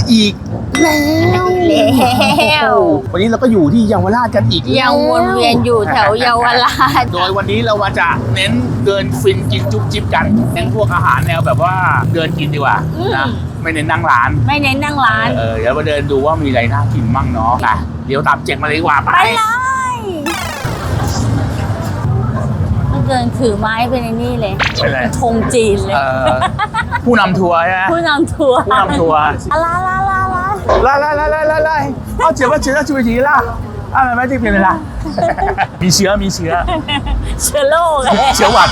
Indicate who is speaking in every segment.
Speaker 1: แล้วมาอีกแล้ว
Speaker 2: แล้ว
Speaker 1: วันนี้เราก็อยู่ที่เยาวราชกันอีกแล้ว
Speaker 2: ยังวนเวียนอยู่แถวเยาวราช
Speaker 1: โดยวันนี้เรามาจะเน้นเดินฟินกินจุ๊บจิ๊บกันเน้นพวกอาหารแนวแบบว่าเดินกินดีกว่า
Speaker 2: อืม
Speaker 1: นะไม่เน้นนั่งร้าน
Speaker 2: ไม่เน้นนั่งร้าน
Speaker 1: เออเดี๋ยวมาเดินดูว่ามีอะไรน่ากินมั่งเนาะอะเดี๋ยวตามเจ๊กมาเลยดีกว่าไป
Speaker 2: ไปเลยมันเกินถือไม้ไปในนี่เลย
Speaker 1: ไปเลย
Speaker 2: ธงจีนเลย
Speaker 1: เออผู้นำทัวร์ใช่ไหม
Speaker 2: ผู้นำทัวร์
Speaker 1: ผู้นำทัวร์
Speaker 2: อะลาลาลาลา
Speaker 1: 来来来来来来，เอาเจ็บว่าเจ็บว่าจุยทีละอะไรไม่ได้เปลี่ยนเวลามีเชื้อมีเชื้อ
Speaker 2: เชื้อโรคเลย
Speaker 1: เชื้อหวัด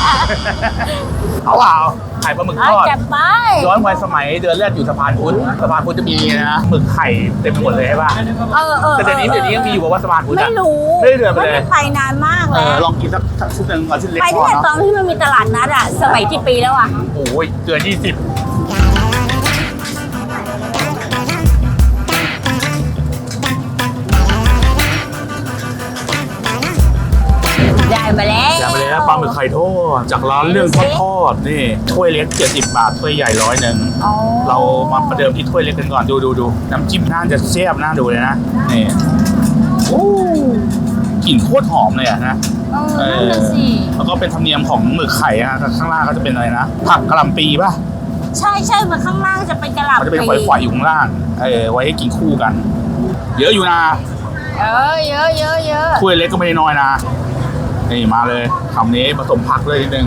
Speaker 1: เอาเปล่าไข่ปลาหมึก
Speaker 2: เอา
Speaker 1: ทอด
Speaker 2: จับไป
Speaker 1: ย้อนไปสมัยเดินแรกอยู่สะพานพุทธสะพานพุทธจะมีนะหมึกไข่เต็มไปหมดเลยใช่ป่ะ
Speaker 2: เออเออ
Speaker 1: แต่เดี๋ยวนี้เดี๋ยวนี้ยังมีอยู่บอกว่าสะพานพุทธ
Speaker 2: ไม่
Speaker 1: อะ
Speaker 2: รู้
Speaker 1: ไม่ได้เดินไปเลย
Speaker 2: ม่ไปนานมาก
Speaker 1: เอ
Speaker 2: แล้
Speaker 1: อ
Speaker 2: ว
Speaker 1: ลองกินสักสักชุดหนึ่งก่อนชุดเล็ก
Speaker 2: ไป
Speaker 1: พ
Speaker 2: ตั้
Speaker 1: อง
Speaker 2: แต่ตอน
Speaker 1: เนาะ
Speaker 2: ที่มันมีตลาดนัดอะสมัยกี่ปีแล้วอะ
Speaker 1: โอ้ยเกินยี่สิบ ข่ทอดจากร้านเรื่องทอดทอดนี่ถ้วยเล็กเจ็ดสิบบาทถ้วยใหญ่ร้อยหนึ่ง
Speaker 2: อ๋อ
Speaker 1: เรามาประเดิมที่ถ้วยเล็กกันก่อนดูดูดูน้ำจิ้มน่าจะแซ่บน่าดูเลยนะนี่โอ้กลิ่นโคตรหอมเลยอะนะ
Speaker 2: เออนั่นน่ะสิ
Speaker 1: แล้วก็เป็นธรรมเนียมของหมึกไข่อะข้างล่างก็จะเป็นอะไรนะผักกะหล่ำปีป่ะ
Speaker 2: ใช่ใช่มันข้างล่างจะเป็นกระหล่ำ
Speaker 1: มันจะเป็น
Speaker 2: ปี
Speaker 1: ฝอยๆอยู่ข้างล่างเออไว้ให้กินคู่กัน เยอะอยู่นะ
Speaker 2: เออเยอะเยอะเยอะ
Speaker 1: ถ้วยเล็กก็ไม่ได้น้อยนะ นี่มาเลยคำนี้ผสมผักเลยนิดนึง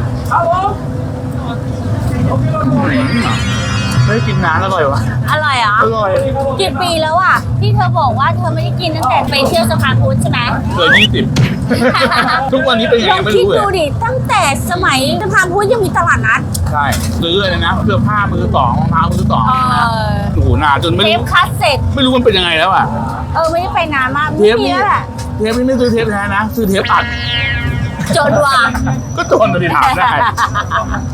Speaker 1: เฮ้ยกินนานอร่อยวะ
Speaker 2: อร่อยเหรอ
Speaker 1: อร่อย
Speaker 2: กี่ปีแล้วอะที่เธอบอกว่าเธอไม่ได้กินตั้งแต่ไปเที่ยวสะพานพุทธใช่ไหม
Speaker 1: เกินยี่สิบทุกวันนี้เป็นยัง
Speaker 2: ล
Speaker 1: ไง
Speaker 2: อง
Speaker 1: ไม่
Speaker 2: คิด
Speaker 1: รู้เลย
Speaker 2: ดูดิตั้งแต่สมัยสะพานพุทธยังมีตลาดนัด
Speaker 1: ใช่ซื้อเลยนะเสื้อผ้ามือสองรองเท้ามือสอง
Speaker 2: เอ
Speaker 1: นะ
Speaker 2: อ
Speaker 1: โอ้โหหนาจนไม่
Speaker 2: เทป
Speaker 1: รู้
Speaker 2: คัสเซ็ต
Speaker 1: ไม่รู้มันเป็นยังไงแล้วอะ
Speaker 2: เออไม่ได้ไปนานมาก
Speaker 1: เท
Speaker 2: ไม่
Speaker 1: ป
Speaker 2: มี
Speaker 1: นี่
Speaker 2: แล้วแหละ
Speaker 1: เทปนี่ไม่ซื้อเทปแท้นะซื้อเทปอัด
Speaker 2: จนว่ะ
Speaker 1: ก็โจนเลยถามได้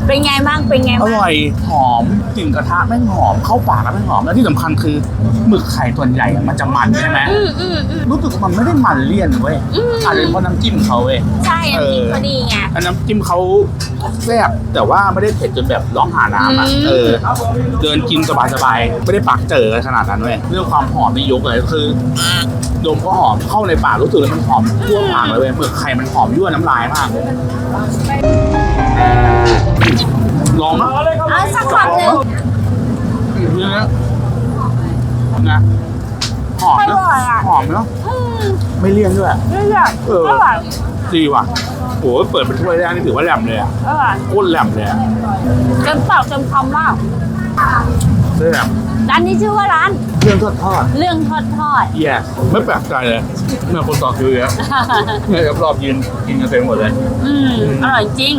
Speaker 2: เป็นไงบ้าง เป็นไง
Speaker 1: อ
Speaker 2: บ้าง
Speaker 1: ร่อยหอมกลิ่นกระทะแม่งหอมเข้าปากแล้วแม่งหอมแล้วที่สำคัญคือหมึกไข่ส่วนใหญ่อะมันจะมันใช่ไหม
Speaker 2: อืมอืมอืม
Speaker 1: รู้สึกมันไม่ได้มันเลี่ยนเว้ย
Speaker 2: อืม
Speaker 1: อาจจะเป็นเพราะน้ำจิ้มเขาเว้ย
Speaker 2: ใช่น้ำจิ้มพอดีไง
Speaker 1: อันน้ำจิ้มเขาแซ่บแต่ว่าไม่ได้เผ็ดจนแบบร้องหาน้ำอะ
Speaker 2: อืม
Speaker 1: เออเดินกินสบายๆ ไม่ได้ปากเจอขนาดนั้นเว้ยเรื่องความหอมนี่ยกเลยคือดมก็หอมเข้าในปากรู้สึกเลยมันหอมทั่วปากเลยเว้ยหมึกไข่มันหอมยั่วน้ำลายมากลองนะ
Speaker 2: เอาสักคำหนึ่ง
Speaker 1: เนื้อนะหอม
Speaker 2: อ
Speaker 1: นะ
Speaker 2: ร่อยอะ
Speaker 1: หอมเนาะ
Speaker 2: อืม
Speaker 1: ไม่เลี่ยนด้วย
Speaker 2: เรื่อย
Speaker 1: เออ
Speaker 2: ๆอร่อย
Speaker 1: ดีว่ะโหเปิดเป็นถ้วยแรกนี่ถือว่าแหลมเลยอะ
Speaker 2: อร่อย
Speaker 1: โคตรแหลมเลยอะ
Speaker 2: เต็มปากเต็มคำมาก
Speaker 1: แหลม
Speaker 2: ร้านนี้ชื่อว่าร้าน
Speaker 1: เครื่องทอดทอด
Speaker 2: เรื่องทอดทอด
Speaker 1: แย่ไม่แปลกใจเลยเมื่อคนต่อคิวเยอะเนี่ยรอบๆยืนกินกันเต็มหมดเลย
Speaker 2: อืมอร่อยจริง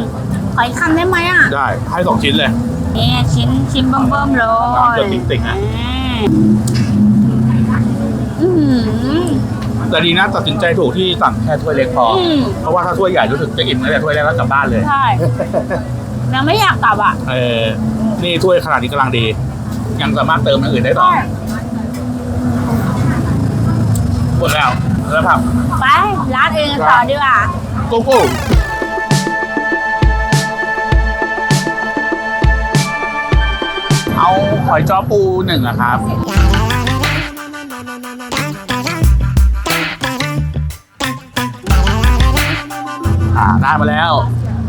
Speaker 2: ขออีกคำได้ไหมอะ
Speaker 1: ได้ ให้สองชิ้นเลย
Speaker 2: นี่ชิ้นชิ้นเบิ่มๆเลย
Speaker 1: น้ำจะติ๊งๆอะ
Speaker 2: อืม
Speaker 1: แต่ดีนะตัดสินใจถูกที่สั่งแค่ถ้วยเล็กพออ
Speaker 2: ม
Speaker 1: เพราะว่าถ้าถ้วยใหญ่รู้สึกจะกินตั้งแต่ถ้วยแรกแล้วกลับบ้านเลย
Speaker 2: ใช่ ยังไม่อยากกลับอะ
Speaker 1: เออนี่ถ้วยขนาดนี้กำลังดี ยังสามารถเติมอย่างอื่นได้ต่อ
Speaker 2: ใช่
Speaker 1: หมดแล้วแล้วผัก
Speaker 2: ไป ร้านอื่นกันต่อดีกว่า
Speaker 1: โกโก้เอาหอยจ้อปูหนึ่งอะครับ อ่าได้มาแล้ว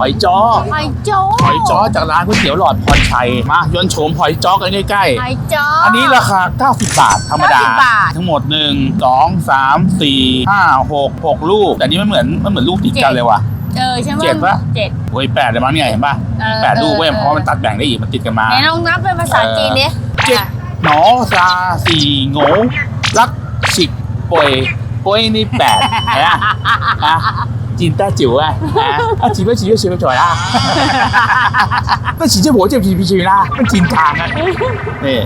Speaker 1: หอยจ้อ
Speaker 2: หอยโจ้
Speaker 1: หอยจ้อจากร้านก๋วยเตี๋ยวหลอดพรชัยมายนต์โฉมหอยจ้อกันใกล้
Speaker 2: หอยโจ้
Speaker 1: ๆอันนี้ราคา 90 บาทธรรมดา
Speaker 2: 90บาท
Speaker 1: ทั้งหมด 1 2 3 4 5 6 6 ลูก แต่อันนี้มันเหมือนมันเหมือนลูกติดกันเลยว่ะ
Speaker 2: เออใช่ไหม
Speaker 1: เจ็ดปะ
Speaker 2: เจ็ด
Speaker 1: โอ้ยแปดเลยมั้งเนี่ยเห็นป่ะ
Speaker 2: เออ
Speaker 1: แปดลูกเว้ย
Speaker 2: เออ
Speaker 1: เพราะว่ามันตัดแบ่งได้อีกมันติดกันมา
Speaker 2: ไหนลองนับเป็นภาษาจีนดิ
Speaker 1: เจ็ดหนอซาสี่โง่รักสิบป่วยป่วยนี่แปดเห็นปะ อะจีนแต้จิ๋วอะอะอะจีบไม่จีบก็จีบไม่จ่อยอะก็จีเจ้าหัวเจ็บจีบจีล่ะมันจีนทางอะนี่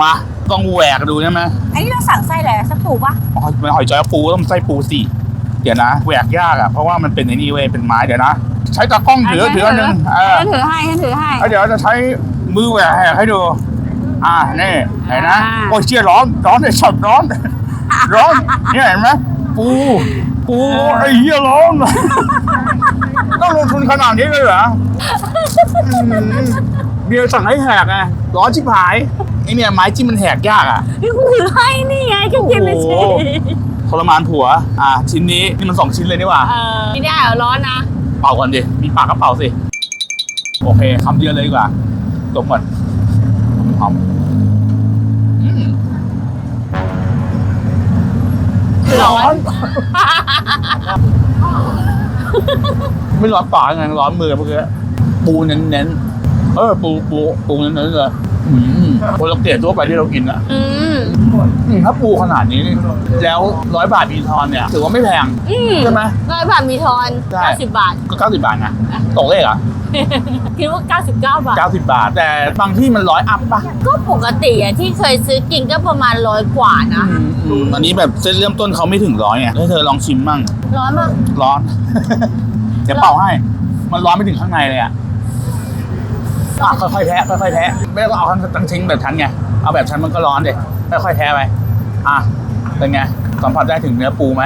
Speaker 1: มาต้องแหวกดูใช่ไหม
Speaker 2: อันนี้เราสั่งไส้อะไรสักปูปะ
Speaker 1: อ๋อมันหอยจ้อยปูต้องใส่ปูสิเดี๋ยวนะแหวกยากอะเพราะว่ามันเป็นไอ้นี่เว้ยเป็นไม้เดี๋ยวนะ ใช้ตากล้องถือถืออันหนึงเออ
Speaker 2: ฉันถือให้ฉันถือให้
Speaker 1: แล้วเดี๋ยวจะใช้มือแหวกให้ดู อ่านี่เห็นนะ
Speaker 2: อ่า
Speaker 1: โอ้ยเชี่ยร้อนร้อนเลยช็อตร้อน ร้อนเนี่ยเห็นไหมปู ปูไอ้เหี้ยร้อนต้องลงทุนขนาดนี้เลยเหรออืมเบียร์สั่งให้แหกไงร้อนชิบหายไอเนี่ยไม้จิ้มมันแหกยากอะ
Speaker 2: นี่กูถือให้นี่ไงแค่กินเลยสิ
Speaker 1: โอ้โหทรมานผัว อะชิ้นนี้นี่มันสองชิ้นเลยนี่หว่า
Speaker 2: เออไม่ได้เหรอร้อนนะ
Speaker 1: เป่าก่อนดิมีปากก็เป่าสิ โอเคคำเดียวเลยดีกว่าตบก่อนหอม
Speaker 2: ร้อน
Speaker 1: ไม่ร้อนปากไงร้อนมือเมื่อกี้ปูเน้นๆเออปูปูปูเน้นๆเลยอืมคนเราเกลียดทั่วไปที่เรากินอะ
Speaker 2: อืม
Speaker 1: อืมถ้าปูขนาดนี้นี่แล้วร้อยบาทมีทอนเนี่ยถือว่าไม่แพง
Speaker 2: อืม
Speaker 1: ใช่ไหม
Speaker 2: ร้อยบาทมีทอน
Speaker 1: ใช่
Speaker 2: เก้าสิบบาท
Speaker 1: ก็เก้าสิบบาทนะตกเลขอะ
Speaker 2: คิดว่าเก้าสิบเก้าบาท
Speaker 1: เก้าสิบบาท แต่บางที่มันร้อยอัพป่ะ
Speaker 2: ก็ปกติอะที่เคยซื้อกินก็ประมาณร้อยกว่านะ
Speaker 1: อืมอืมอันนี้แบบเส้นเริ่มต้นเขาไม่ถึงร้อยไงให้เธอลองชิมมั่ง
Speaker 2: ร้อนมาก
Speaker 1: ร้อน เดี๋ยวเป่าให้ มันร้อนไม่ถึงข้างในเลยอะอะค่อยๆแทะค่อยๆแทะไม่ต้องเอาทั้งทั้งทิ้งแบบฉันไง เอาแบบฉันมันก็ร้อนเด็ค่อยๆแทะไป อะ เป็นไง สัมผัสได้ถึงเนื้อปูไหม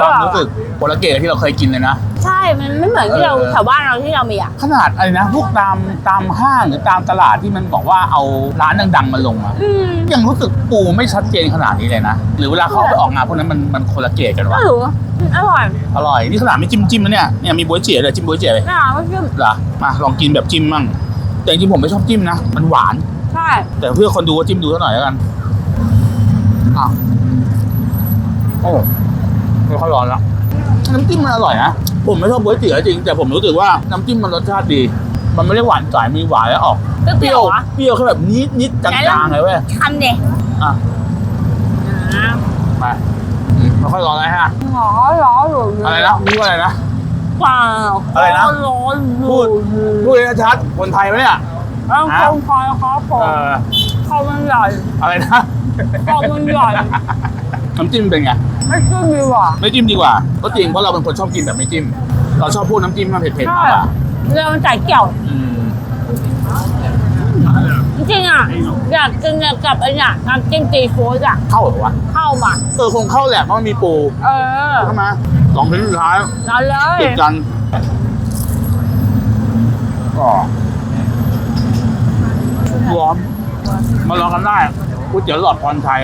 Speaker 1: ความรู้สึกโปรเกตที่เราเคยกินเลยนะ
Speaker 2: ใช่ มันไม่เหมือนที่เรา
Speaker 1: เออ
Speaker 2: แถวบ้านเราที่เรามีอะ
Speaker 1: ขนาดอะไรนะ พวกตามตามห้างหรือตามตลาดที่มันบอกว่าเอาร้านดังๆมาลงอะ
Speaker 2: อืม
Speaker 1: ยังรู้สึกปูไม่ชัดเจนขนาดนี้เลยนะ หรือเวลาเขาเอาไปออกงานพวกนั้นมันมันคนละเกรดกัน
Speaker 2: ก็
Speaker 1: วะ
Speaker 2: รู้อืมอร่อย
Speaker 1: อร่อย นี่ขนาดไม่จิ้มจิ้มนะเนี่ย เนี่ยมีบ๊วยเจ๋เลยจิ้มบ๊วยเจ๋เลย
Speaker 2: น่ารักมากขึ้น
Speaker 1: เหรอ มาลองกินแบบจิ้มมั่ง แต่จริงๆผมไม่ชอบจิ้มนะ มันหวาน
Speaker 2: ใช่
Speaker 1: แต่เพื่อคนดูก็จิ้มดูสักหน่อยแล้วกัน อะโอ้ ไม่ค่อยร้อนแล้วน้ำจิ้มมันอร่อยนะผมไม่ชอบบ๊วยเตี๋ยวจริงแต่ผมรู้สึกว่าน้ำจิ้มมันรสชาติดี มันไม่ได้หวานจ่ายมีหวานแล้วออก
Speaker 2: เปรี้ยวๆเหรอ
Speaker 1: เปรี้ยวแค่แบบนิดนิดๆจางๆเลยเว้ย
Speaker 2: คันเด็ก
Speaker 1: อะมาอืมไม่ค่อยร้อนเลยฮะ
Speaker 2: ร้อนร้อนอยู่
Speaker 1: อะไรนะนี่ว่าอะไรนะ
Speaker 2: เปล่า
Speaker 1: อะไรนะ
Speaker 2: ร้อนอยู่
Speaker 1: พูดพูดให้ชัดคนไทยไหมเนี่ย
Speaker 2: อ้าวคนไทยครับผม
Speaker 1: เออ
Speaker 2: ข้าวมันใหญ่
Speaker 1: อะไรนะ
Speaker 2: ข้าวมันใหญ่
Speaker 1: น้ำจิ้มเป็นไง
Speaker 2: ไม่ขึ้นดีกว่า
Speaker 1: ไม่จิ้มดีกว่า ก็จริงเพราะเราเป็นคนชอบกินแบบไม่จิ้ม เราชอบพูดน้ำจิ้มมันเผ็ดๆมากกว่า
Speaker 2: เรื่องจ่ายเกี่ยว
Speaker 1: อืม
Speaker 2: จริงๆอะอยากกินกับไอ้เนี่ยน้ำจิ้มซีฟู้ดอะ
Speaker 1: เข้าเหรอวะ
Speaker 2: เข้ามา
Speaker 1: เออคงเข้าแหละเพราะมันมีปู
Speaker 2: เออ
Speaker 1: ใช่ไหมสองชิ้นสุดท้าย
Speaker 2: เอาเลย
Speaker 1: ติดกันก็ร้อนมาลองกันได้ ก๋วยเตี๋ยวหลอดพรชัย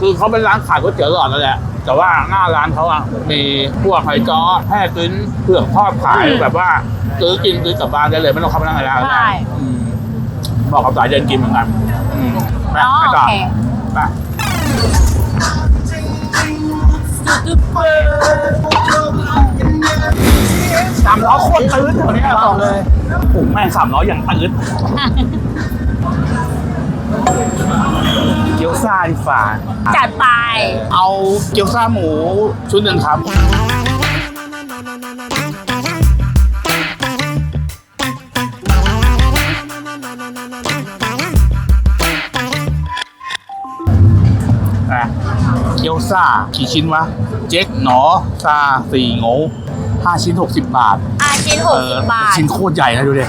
Speaker 1: คือเขาเป็นร้านขายก๋วยเตี๋ยวหลอดนั่นแหละ แต่ว่าหน้าร้านเขาอะมีพวกไข่จ้อแห้กึ้นเผือกทอดขายแบบว่าซื้อกินซื้อกลับบ้านได้เลยไม่ต้องเข้าไปนั่งในร้าน
Speaker 2: ใช่
Speaker 1: อืมเหมาะกับสายเดินกินเหมือนกันอืมไป
Speaker 2: อ๋อ
Speaker 1: ไป
Speaker 2: โอ
Speaker 1: ต่อ
Speaker 2: เค
Speaker 1: ไปสามล้อโคตรตื้นตัวนี้บอกเลยโอ้โหแม่งสามล้ออย่างตื้น เกี๊ยวซ่าดีฝ่า
Speaker 2: จัดไป
Speaker 1: เอาเกี๊ยวซ่าหมูชุดหนึ่งครับอะเกี๊ยวซ่ากี่ชิ้นวะ เจ๊กหนอซาสี่โง่ห้าชิ้นหกสิบบาท
Speaker 2: อาชิ้นหกสิบบาท
Speaker 1: ชิ้นโคตรใหญ่นะดูดิ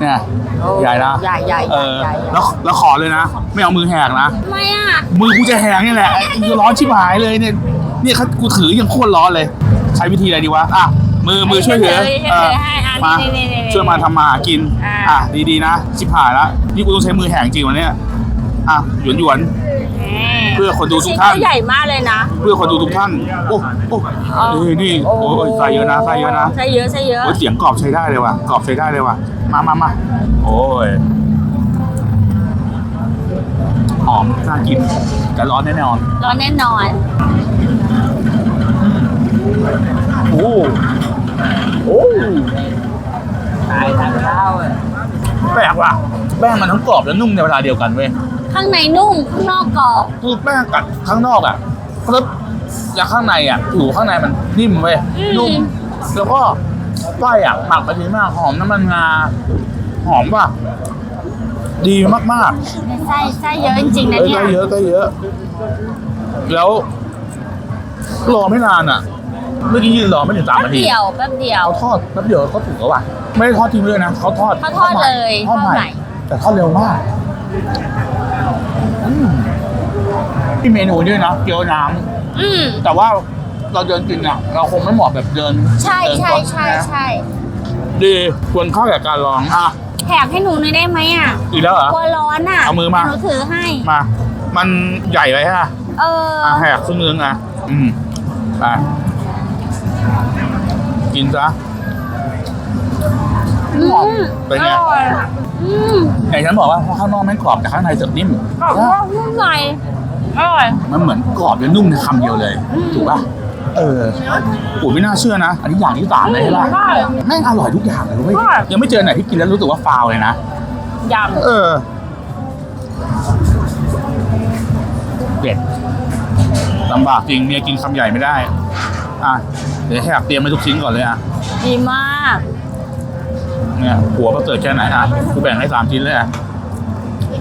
Speaker 1: เนี่ย
Speaker 2: โอ้
Speaker 1: ใหญ่นะ
Speaker 2: ใหญ่ใหญ่
Speaker 1: เออ
Speaker 2: ใหญ่ใหญ่
Speaker 1: แล้วแล้วขอเลยนะ ไม่เอามือแหกนะ
Speaker 2: ทำไมอะ
Speaker 1: มือกูจะแหงนี่แหละไอ้กูร้อนชิบหายเลยเนี่ย เนี่ยเขากูถือยังโคตรร้อนเลย ใช้วิธีอะไรดีวะ อะ มือมือช่วยถือ
Speaker 2: ช่วยถือ
Speaker 1: เออ
Speaker 2: ให้อะ
Speaker 1: มา
Speaker 2: นี่นี่นี่นี่
Speaker 1: ช่วยมาทำมาหากิน
Speaker 2: อะ
Speaker 1: อะ ดีๆนะ ชิบหายแล้วนี่กูต้องใช้มือแหงจริงวันเนี้ยอะ หยวนหยวนๆเพื่อคนดูทุ
Speaker 2: ชิ้
Speaker 1: ก
Speaker 2: น
Speaker 1: ท่าน
Speaker 2: ก็ใหญ่มากเลยนะ
Speaker 1: เพื่อคนดูทุกท่าน โอ้โอ้
Speaker 2: อ๋อ
Speaker 1: นี่นี่ โอ้ยใส่เยอะนะใส่เยอะนะ
Speaker 2: ใส่เยอะใส่เยอะ
Speaker 1: โอ้ยเสียงกรอบใช้ได้เลยว่ะ กรอบใช้ได้เลยว่ะ มามามาโอ้ย หอมน่ากินแต่ร้อนแน่นอน
Speaker 2: ร้อนแน่นอน
Speaker 1: โอ้โอ้
Speaker 2: ขายทางข้าว
Speaker 1: แปลกว่ะแป้งมันทั้งกรอบและนุ่มในเวลาเดียวกันเว้ย
Speaker 2: ข้างในนุ่ม ข้างนอกกรอบ
Speaker 1: คือแป้งกัดข้างนอกอะแล้วแล้วข้างในอะอยู่ข้างในมันนิ่มเว้ย
Speaker 2: อืม
Speaker 1: นุ่ม แล้วก็ ไส้อะหมักมาดีมากหอมน้ำมันงาหอมป่ะ ดีมากๆ
Speaker 2: ไส้ไส้เยอะจริงๆนะ
Speaker 1: เอ้ย
Speaker 2: เนี่ย
Speaker 1: ได้เยอะได้เยอะ แล้ว รอไม่นานอะ เมื่อกี้ยืนรอไม่ถึงสาม
Speaker 2: แป๊บ
Speaker 1: นาที
Speaker 2: เดียวแป๊บเดียว
Speaker 1: เขาทอดแป๊บเดียวก็ถูกแล้วว่ะ ไม่ได้ทอดทิ้งเลยนะเขาทอด
Speaker 2: เขาทอด
Speaker 1: ใหม่
Speaker 2: เลย
Speaker 1: ทอดให
Speaker 2: ทอดใหม่
Speaker 1: ม่แต่ทอดเร็วมากอืมมีเมนูด้วยนะเกี๊ยวน้
Speaker 2: อืมำ
Speaker 1: แต่ว่า เราเดินกินอะเราคงไม่เหมาะแบบเดิน
Speaker 2: ใช่
Speaker 1: เดิน
Speaker 2: ใช่
Speaker 1: รถ
Speaker 2: ใช่
Speaker 1: นะ
Speaker 2: ใช่
Speaker 1: ดีควรเข้ากับการลองอะ
Speaker 2: แหกให้หนูหน่อยได้ไหมอะ
Speaker 1: อีกแล้วเหรอ
Speaker 2: กลัวร้อนอะ
Speaker 1: เอามือมา
Speaker 2: หนูถือให้
Speaker 1: มา มันใหญ่ไปฮะ
Speaker 2: เออ
Speaker 1: อะแหกครึ่งนึงอะอืมไปกินซะ
Speaker 2: อืม
Speaker 1: เป็นไง
Speaker 2: อร่อยอืม
Speaker 1: ไหนฉันบอกว่าข้างนอกแม่งกรอบแต่ข้างในเสือกนิ่ม
Speaker 2: กรอบนอกนุ่มในอร่อย
Speaker 1: มันเหมือนกรอบและนุ่มในคำเดียวเลย ถูกป่ะ เออโอ้ไม่น่าเชื่อนะ อันนี้อย่างที่สามเลยใช่ป่ะ
Speaker 2: ใช่
Speaker 1: แม่งอร่อยทุกอย่างเลยเว้ย
Speaker 2: ใช่
Speaker 1: ยังไม่เจอไหนที่กินแล้วรู้สึกว่าฟาวเลยนะ
Speaker 2: ย
Speaker 1: เออเด็ดลำบากจริงเมียกินคำใหญ่ไม่ได้ อะ เดี๋ยวแหกเตรียมไว้ทุกชิ้นก่อนเลยอะำ
Speaker 2: ดีมาก
Speaker 1: เนี่ยหัวก็เกิดแค่ไหนอะกูแบ่งให้สามชิ้นเลยอะ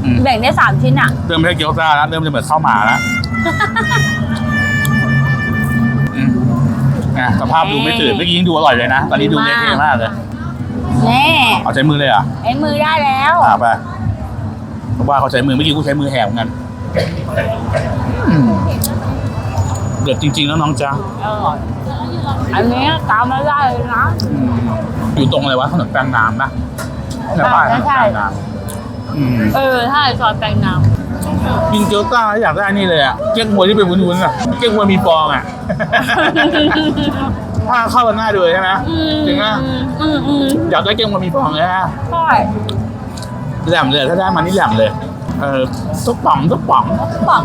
Speaker 1: อืม
Speaker 2: แบ่งได้สามชิ้นอะ
Speaker 1: เริ่มไม่ใช่เกี๊ยวซ่าแล้วเริ่มจะเหมือนข้าวหมาแล้ว อะสภาพดูไม่ตื่นเมื่อกี้ยังดูอร่อยเลยนะ ตอนนี้ดูเละเทะมากเลย
Speaker 2: แน่
Speaker 1: เอาใช้มือเลยเหรอะ
Speaker 2: ไอ้มือได้แล้ว
Speaker 1: อ่าไปเพราะว่าเขาใช้มือเมื่อกี้กูใช้มือแหกเหมือนกันอืมเด็ดจริง ๆ แล้วน้องจ๊ะ
Speaker 2: อร่อยอันนี้ตามไม่ได้เลยนะ
Speaker 1: อืมอยู่ตรงอะไรวะถนนแปลงน้ำนะเนี่ยป้ายถนนแปลงน้ำอืม
Speaker 2: เออใช่ซอยแปลงน้
Speaker 1: กินเกี๊ยวซ่าแล้วอยากได้นี่เลยอะเก๊กฮวยที่เป็นวุ้นๆอะเก๊กฮวยมีฟองอะำถ้าเข้ากันง่ายด้วยใช่ไหม
Speaker 2: อืม
Speaker 1: จริงอะ
Speaker 2: อืมอืม
Speaker 1: อยากได้เก๊กฮวยมีฟองเลยฮะ
Speaker 2: ใช่
Speaker 1: แหลมเลยถ้าได้มานี่แหลมเลย เออทุกป๋องทุกป๋อง
Speaker 2: บอก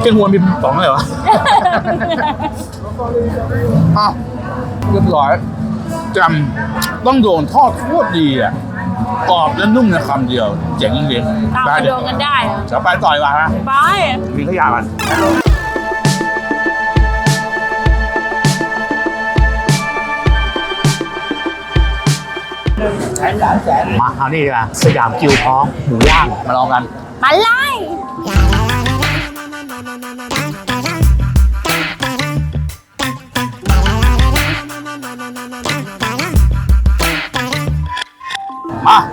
Speaker 1: เก๊กฮวยมีป๋องเลยวะอ้าวเรียบร้อยจำต้องโดนทอดโคตรดีอะ กรอบและนุ่มในคำเดียว เจ๋งจริง
Speaker 2: ตาม
Speaker 1: ๆ
Speaker 2: ไป
Speaker 1: ได้
Speaker 2: โด
Speaker 1: เดี๋ยวน
Speaker 2: กันได้อะ
Speaker 1: จะไปต่อยมาฮะ
Speaker 2: ไป
Speaker 1: มีขยะมันมาเอานี่ดีกว่าสยามกิวท้องหมูย่างมาลองกัน
Speaker 2: มาไล่
Speaker 1: มา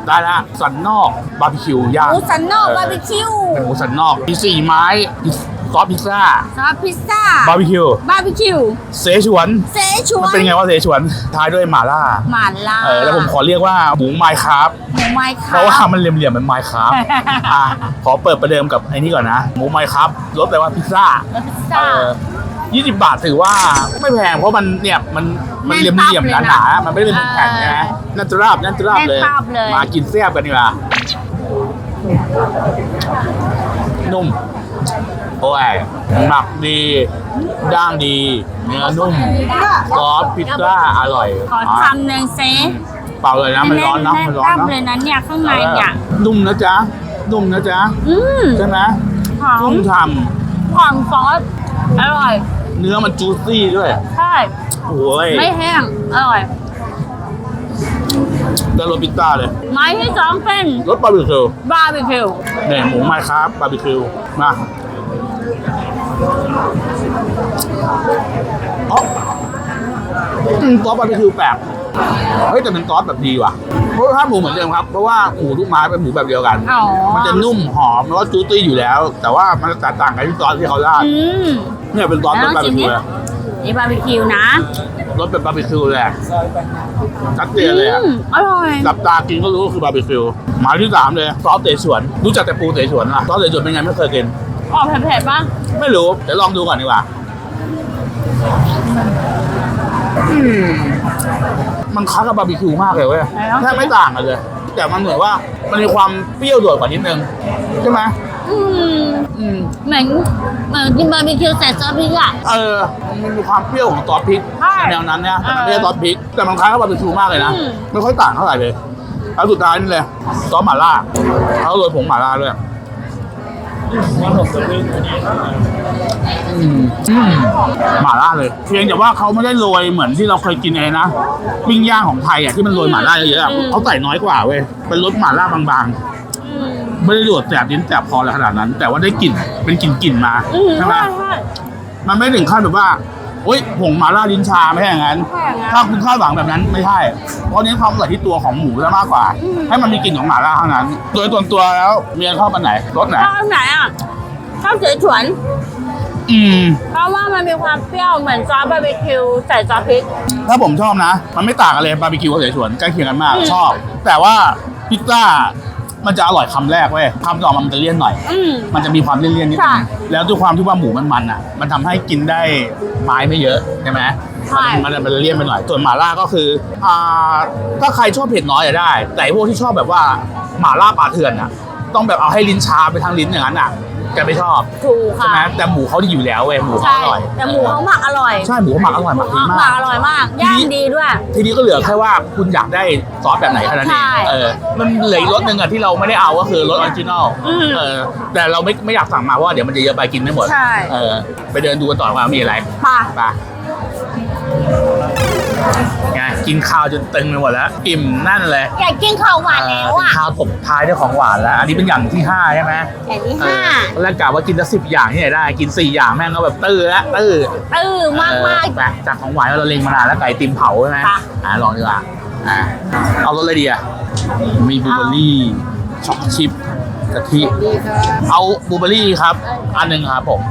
Speaker 1: ได้ละสันนอกบาร์บีคิว
Speaker 2: ห
Speaker 1: ย่าง
Speaker 2: มูสันนอกบาร์บีคิว
Speaker 1: เป็นหมูสันนอกมีสี่ไม้ซอสพิซซ่า
Speaker 2: ซอสพิซซ่า
Speaker 1: บาร์บีคิว
Speaker 2: บาร์บีคิว
Speaker 1: เสฉวน
Speaker 2: เซชว
Speaker 1: มัน
Speaker 2: น
Speaker 1: เป็นไงว่าเสฉวนท้ายด้วยหม่าล่า
Speaker 2: หมาล่า
Speaker 1: เออแล้วผมขอเรียกว่าหมูไม้ครับ
Speaker 2: หมูไม้ค
Speaker 1: เพ
Speaker 2: รับ
Speaker 1: ราะว่ามันเหลี่ยมๆเหมือนไม้ครับอะขอเปิดประเดิมกับไอ้นี่ก่อนนะหมูไม้ครับรสแปลว่าพิซซ่า
Speaker 2: แล้วพิซ
Speaker 1: เอ
Speaker 2: ซ่า
Speaker 1: อยี่สิบบาทถือว่าไม่แพงเพราะมันเนี่ยมันมันเห
Speaker 2: แน่น
Speaker 1: ลี่ยม
Speaker 2: ตับ
Speaker 1: ๆ
Speaker 2: เลยนะ
Speaker 1: หนาๆมันไม่ได้เป็นแผ่น
Speaker 2: เออ
Speaker 1: นะน่าจะราบน่าจะราบเลย
Speaker 2: แน่นตับเลย
Speaker 1: มากินแซ่บกันดีกว่านุ่ม โอ้ยหมักดีย่างดี เนื้อนุ่มซอสพิซซ่าอร่อย
Speaker 2: ขอคำหนึ่งเซ
Speaker 1: เปล่าเลยนะมันร้อนนะ
Speaker 2: แน่
Speaker 1: มัน
Speaker 2: น
Speaker 1: ร้อน
Speaker 2: ตับ
Speaker 1: นะ
Speaker 2: เลยนะเนี่ยข้างในเนี่ย
Speaker 1: นุ่มนะจ๊ะ นุ่มนะจ๊ะ
Speaker 2: อืม
Speaker 1: ใช่ไหม
Speaker 2: หอ
Speaker 1: นุ่
Speaker 2: ม
Speaker 1: มฉ่
Speaker 2: หอมซอสอร่อยำ
Speaker 1: เนื้อมันจูซี่ด้วย
Speaker 2: ใช่
Speaker 1: โอ้ย
Speaker 2: ไม่แห้ง อร่อย
Speaker 1: ได้รสพิซซ่าเลย
Speaker 2: ไม้ที่สองเป็น
Speaker 1: รสบาร์บีคิว
Speaker 2: บาร์บีคิว
Speaker 1: เนี่ยหมูไม้ครับบาร์บีคิวมาอ๋ออืมซอสบาร์บีคิวแปลก เฮ้ยแต่เป็นซอสแบบดีว่ะเพราะถ้าหมูเหมือนเดิมครับเพราะว่าหมูทุกไม้เป็นหมูแบบเดียวกัน
Speaker 2: อ๋อ
Speaker 1: มันจะนุ่มหอมแล้วก็จูตี้อยู่แล้ว แต่ว่ามันจะแตกต่างกันที่ซอสที่เขาราด
Speaker 2: อืม
Speaker 1: เนี่ยเป็นซอสเป็นบาร์บีคิวเลย
Speaker 2: นี่บาร์บีคิวนะ
Speaker 1: รสเป็นบาร์บีคิวเลยอะชัดเจนเลยอะ
Speaker 2: อืมอร่อย
Speaker 1: หลับตากินก็รู้ว่าคือบาร์บีคิวหมายที่สามเลยซอสเตฉวน รู้จักแต่ปูเตฉวนอะซอสเตฉวนเป็นไงไม่เคยกิน
Speaker 2: ออกเผ็ดๆป่ะ
Speaker 1: ไม่รู้ เดี๋ยวลองดูก่อนดีกว่า อืมมันค้ากับบาร์บีคิวมากเลยเว้ยแทบไม่ต่างกันเลย แต่มันเหมือนว่ามันมีความเปรี้ยวโดดกว่านิดนึงใช่ไหม
Speaker 2: อืม
Speaker 1: อืม
Speaker 2: เหมือนเหมือนกินบาร์บีคิวใส่ซอสพริกอะ
Speaker 1: เออ มันมีความเปรี้ยวของซอสพริก
Speaker 2: ใช่
Speaker 1: แนวนั้นเนี่ยแต่มัน
Speaker 2: เออ
Speaker 1: ไม่ใช่ซอสพริก แต่มันคล้ายกับบาร์บีคิวมากเลยนะ
Speaker 2: อืม
Speaker 1: ไม่ค่อยต่างเท่าไหร่เลยแล้วสุดท้ายนี่เลยซอสหม่าล่าเขาโรยผงหม่าล่าด้วย อืมอืมหม่าล่าเลย เพียงแต่ว่าเขาไม่ได้โรยเหมือนที่เราเคยกินเองนะปิ้งย่างของไทยอะที่มันโรยหม่าล่าเยอะๆอะเขาใส่น้อยกว่าเว้ยเป็นรสหม่าล่าบาง
Speaker 2: อืม
Speaker 1: ๆไม่ได้โดดแสบลิ้นแสบคออะไรขนาดนั้น แต่ว่าได้กลิ่นเป็นกลิ่นๆมา
Speaker 2: อืม
Speaker 1: ใช่ไหม
Speaker 2: ใช่ใช่
Speaker 1: มันไม่ถึงขั้นแบบว่าโอ๊ยผงหมาล่าลิ้นชาไม่ใช่อย่างนั้น
Speaker 2: ไม่ใช่อย่างนั้น
Speaker 1: ถ้าคุณคาดหวังแบบนั้นไม่ใช่ เพราะเน้นความอร่อยที่ตัวของหมูซะมากกว่า
Speaker 2: อืม
Speaker 1: ให้มันมีกลิ่นของหมาล่าเท่านั้น โดยส่วนตัวแล้วเมียชอบอันไหนรสไหน
Speaker 2: ชอบอันไหนอะชอบเฉยฉวน
Speaker 1: อืม
Speaker 2: เพราะว่ามันมีความเปรี้ยวเหมือนซอสบาร์บีคิวใส่ซอสพริก
Speaker 1: ถ้าผมชอบนะ มันไม่ต่างกันเลยบาร์บีคิวกับเสฉวนใกล้เคียงกันมาก
Speaker 2: อืม
Speaker 1: ชอบ แต่ว่าพิซซ่า มันจะอร่อยคำแรกเว้ยคำต่อมามันจะเลี่ยนหน่อย
Speaker 2: อืม
Speaker 1: มันจะมีความเลี่ยนๆนิด
Speaker 2: ใช่
Speaker 1: นึงแล้วด้วยความที่ว่าหมูมันมันอะ มันทำให้กินได้ไม้ไม่เยอะใช่ไหม
Speaker 2: ใช่
Speaker 1: มันมันมันเลี่ยนไปหน่อยส่วนหม่าล่าก็คืออ่าถ้าใครชอบเผ็ดน้อยอะได้ แต่ไอ้พวกที่ชอบแบบว่าหม่าล่าป่าเถื่อนอะ ต้องแบบเอาให้ลิ้นชาไปทางลิ้นอย่างนั้นอะ แกไม่ชอบ
Speaker 2: ถูก
Speaker 1: ใช่
Speaker 2: ค่ะ
Speaker 1: ไหมแต่หมูเขาดีอยู่แล้วเว้ยหมูเขา
Speaker 2: ใช่
Speaker 1: อร่อย
Speaker 2: แต่หมูเขาหมักอร่อย
Speaker 1: ใช่หมูเขาหมักอร่อยหมักดี
Speaker 2: ห
Speaker 1: มา
Speaker 2: มั
Speaker 1: ก
Speaker 2: ก อร่อยมาก ย่างดีด้วย
Speaker 1: ทีนี้ก็เหลือแค่ว่าคุณอยากได้ซอสแบบไหนแค่นั้นเอง
Speaker 2: ใช่
Speaker 1: เออมันเหลืออีกรสหนึ่งอะที่เราไม่ได้เอาก็คือรสออริจินอล
Speaker 2: อืม
Speaker 1: เออแต่เราไม่ไม่อยากสั่งมาเพราะว่าเดี๋ยวมันจะเยอะไปกินไม่หมด
Speaker 2: ใช่
Speaker 1: เออไปเดินดูกันต่อว่ามีอะไร
Speaker 2: ป่ะ
Speaker 1: ไป ไงกินข้าวจนตึงไปหมดแล้ว อิ่มนั่นเลย
Speaker 2: อยากกินข้าวหวานแล้ว
Speaker 1: เออ
Speaker 2: อะ
Speaker 1: ข้าวตบท้ายด้วยของหวานแล้ว อันนี้เป็นอย่างที่ห้าใช่ไหม
Speaker 2: อย่างที่
Speaker 1: เอ
Speaker 2: ห้า
Speaker 1: อตอนแรกกะว่ากินจะสิบอย่างที่ไหนได้ กินสี่อย่างแม่งก็แบบตื้อแล้วตื้อ
Speaker 2: ตื้อมากมาก
Speaker 1: เออไปจากของหวานเราเล็งมานานแล้วไก่ติมเผาใช่ไหม
Speaker 2: ค่ะ
Speaker 1: อ่าลองดีกว่าอ่าเอารสอะไรดีอะมีบลูเบอร์รี่ช็อกชิพกะทิเอาบลูเบอร์รี่ครับ อันหนึ่งครับผม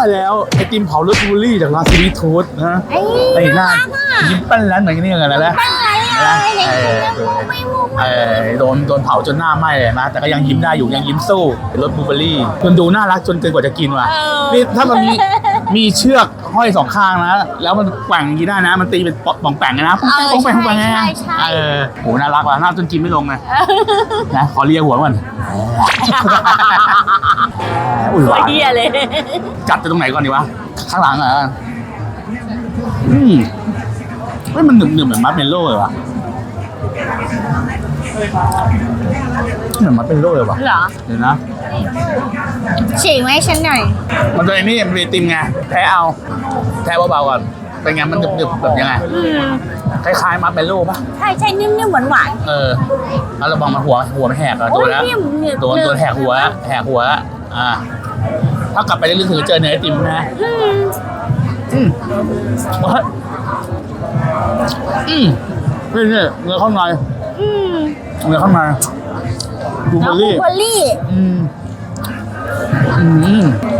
Speaker 1: ได้แล้วไอติมเผารสบลูเบอร์รี่จากลาซิลิทูสนะ
Speaker 2: ไอ้
Speaker 1: ไอ้
Speaker 2: ย
Speaker 1: หน้า
Speaker 2: น่ารักอะ
Speaker 1: ยิ้มแป้นแลนเหมือนกันนี่กันแล้วนะ
Speaker 2: เป็นไรอะเด็ก
Speaker 1: เออ
Speaker 2: ๆมุกไม่มุก
Speaker 1: เออโดนโดนเผาจนหน้าไหม้เลยนะแต่ก็ยังยิ้มได้อยู่ยังยิ้มสู้เป็นรสบลูเบอร์รี่คุณดูน่ารักจนเกินกว่าจะกินว่ะ
Speaker 2: เออ
Speaker 1: นี่ถ้ามันมี มีเชือกห้อยสองข้างนะแล้วมันแกว่งอย่างนี้ได้นะ มันตีเป็นปองแปงเลยนะปอง
Speaker 2: เออ
Speaker 1: ปองแปงปองแปงไง
Speaker 2: ใช่ใช่
Speaker 1: เออโหน่ารักว่ะน่าจนกินไม่ลงเลยนะขอเลียหัวมันอุ้ยห
Speaker 2: ตัว
Speaker 1: วาน
Speaker 2: เฮียเลย
Speaker 1: จัดไปตรงไหนก่อนดีวะข้างหลังเหรออืมเฮ้ยมันหนึบหนึบๆเหมือนมัดเมลโล่เลยวะเหมือนมัดเมลโล่เลยวะ
Speaker 2: เหรอ
Speaker 1: เดี๋ยวนะ
Speaker 2: ฉีกไหมฉันหน่อย
Speaker 1: มันจะไอ้นี่มันเป็นไอติมไงแพ้เอาแพ้เบาๆก่อนเป็นไงมันหนึบหนึบๆแบบยังไง
Speaker 2: อืม
Speaker 1: คล้ายๆมัดเมลโล่ปะ
Speaker 2: ใช่ใช่นิ่มๆหวานหวาน
Speaker 1: เออแล้วระวังมันหัวหัวมันแหกอะ
Speaker 2: โอ้
Speaker 1: ตัวยแล้ว
Speaker 2: นิ่มหนึบ
Speaker 1: โดนโดนแหกหัวแล้วแหกหัวแล้วอ่าถ้ากลับไปเรื่อยๆถึงจะเจอเนื้อไอติมนะ
Speaker 2: อืม
Speaker 1: อืมเฮ้ยอืมนี่นี่เนื้อข้างใน
Speaker 2: อืม
Speaker 1: เนื้อข้างในบลูเบ
Speaker 2: แล้
Speaker 1: อ
Speaker 2: ว
Speaker 1: ร์
Speaker 2: บลู
Speaker 1: รี่
Speaker 2: เบอร์รี่
Speaker 1: อืมอืม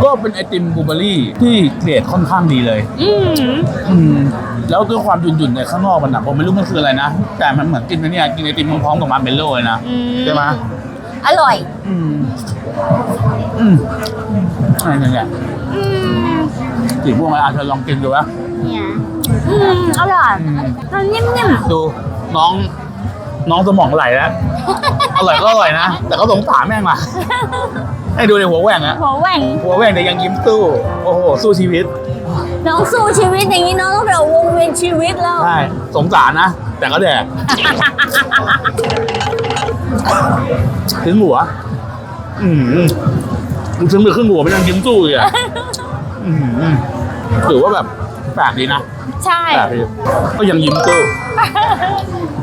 Speaker 1: ก็เป็นไอติมบลูเบอร์รี่ที่เกรดค่อนข้างดีเลย
Speaker 2: อืม
Speaker 1: อืมแล้วด้วยความหยุ่นๆในข้างนอกมันอะผมไม่รู้มันคืออะไรนะ แต่มันเหมือนกินไอ้เนี่ยกินไอติมพร้อมๆกับมาร์เมลโล่เลยนะ
Speaker 2: อืม
Speaker 1: ใช่ไหม
Speaker 2: อร่อย
Speaker 1: อืม อืมอะไรเนี่ย
Speaker 2: อืม
Speaker 1: สีพวกมันอาจจะลองกินดูวะ
Speaker 2: เนี่ยอืมอร่อย
Speaker 1: อืม
Speaker 2: มันนิ่ม
Speaker 1: ดูน้องน้องสมองไหลแล้ว อร่อยก็อร่อยนะ แต่ก็สงสารแม่งว่ะให้ดูในหัวแหว่งอะ
Speaker 2: ๆหัวแหว่ง
Speaker 1: หัวแหว่งแต่ยังยิ้มสู้ โอ้โห สู้ชีวิต
Speaker 2: น้องสู้ชีวิตอย่างนี้น้องต้องแบบวงเวียนชีวิตแล้ว
Speaker 1: ใช่ สงสารนะ แต่ก็แดก ถึงหัว อืมถึงมือครึ่งหัวมันยังยิ้มสู้อยู่อะอืมถือว่าแบบแปลกดีนะ
Speaker 2: ใช่
Speaker 1: แปลกดีก็ยังยิ้มสู้อืม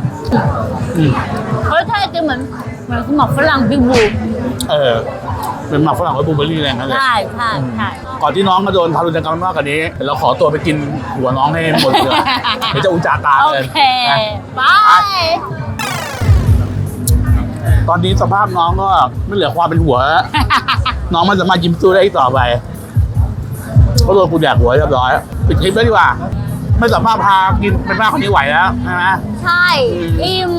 Speaker 2: รสชาติจะเหมือนเหมือนหมอกฝรั่งบิ๊กบู
Speaker 1: เออ เป็นหมักฝรั่งไว้บลูเบอร์รี่อะไรนั่นเลย
Speaker 2: ใช่ใช่ใช่
Speaker 1: ก่อนที่น้องจะโดนทารุณกรรมมากกว่านี้เดี๋ยวเราขอตัวไปกินหัวน้องให้หมดเลย เดี๋ยวจะอุจจาตา
Speaker 2: โอ
Speaker 1: เลย
Speaker 2: เค
Speaker 1: นะ
Speaker 2: ไป
Speaker 1: ตอนนี้สภาพน้องก็ไม่เหลือความเป็นหัวแล้ว น้องไม่สามารถยิ้มสู้ได้อีกต่อไปเพราะโดนกูแดกหัวเรียบร้อยปิดคลิปแล้วดีกว่า ไม่สามารถพากินเป็นมากคนนี้ไหวแล้วใช่ไหม
Speaker 2: ใช่อิ่ม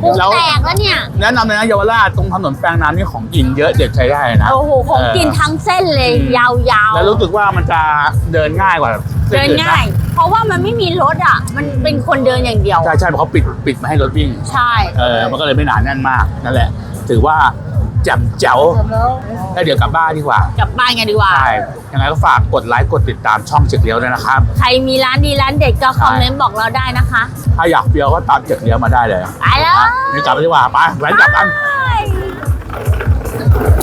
Speaker 2: พุง
Speaker 1: แล้ว
Speaker 2: แตกแล้วเนี่ย
Speaker 1: แนะนำเลยนะเยาวราชตรงถนนแปลงน้ำนี่ของกินเยอะเด็ดใช้ได้นะ
Speaker 2: โอ้โห ของกินทั้งเส้นเลย
Speaker 1: อืม
Speaker 2: ยาวๆ
Speaker 1: แล้วรู้สึกว่ามันจะเดินง่ายกว่าส้
Speaker 2: เดิน
Speaker 1: อื่ะ
Speaker 2: ง่าย เพราะว่ามันไม่มีรถอะ มันเป็นคนเดินอย่างเดียว
Speaker 1: ใช่ใช่เพราะเขาปิดปิดมาให้รถวิ่ง
Speaker 2: ใช่
Speaker 1: เออมันก็เลยไม่หนาแน่นมากนั่นแหละ ถือว่า แจ่มแจ๋วแล้วเดี๋ยวกลับบ้านดีกว่า
Speaker 2: กลับบ้านกันดีกว่า
Speaker 1: ใช่ ยังไงก็ฝากกดไลค์กดติดตามช่องเจ็กเลี้ยวด้วยนะครับ
Speaker 2: ใครมีร้านดีร้านเด็ดก็คอมเมนต์บอกเราได้นะคะ
Speaker 1: ถ้าอยากเปรี้ยวก็ตามเจ็กเลี้ยวมาได้เลย
Speaker 2: ไปแล้ว
Speaker 1: นี่กลับไปดีกว่าไปแว้นกลับกัน
Speaker 2: Bye.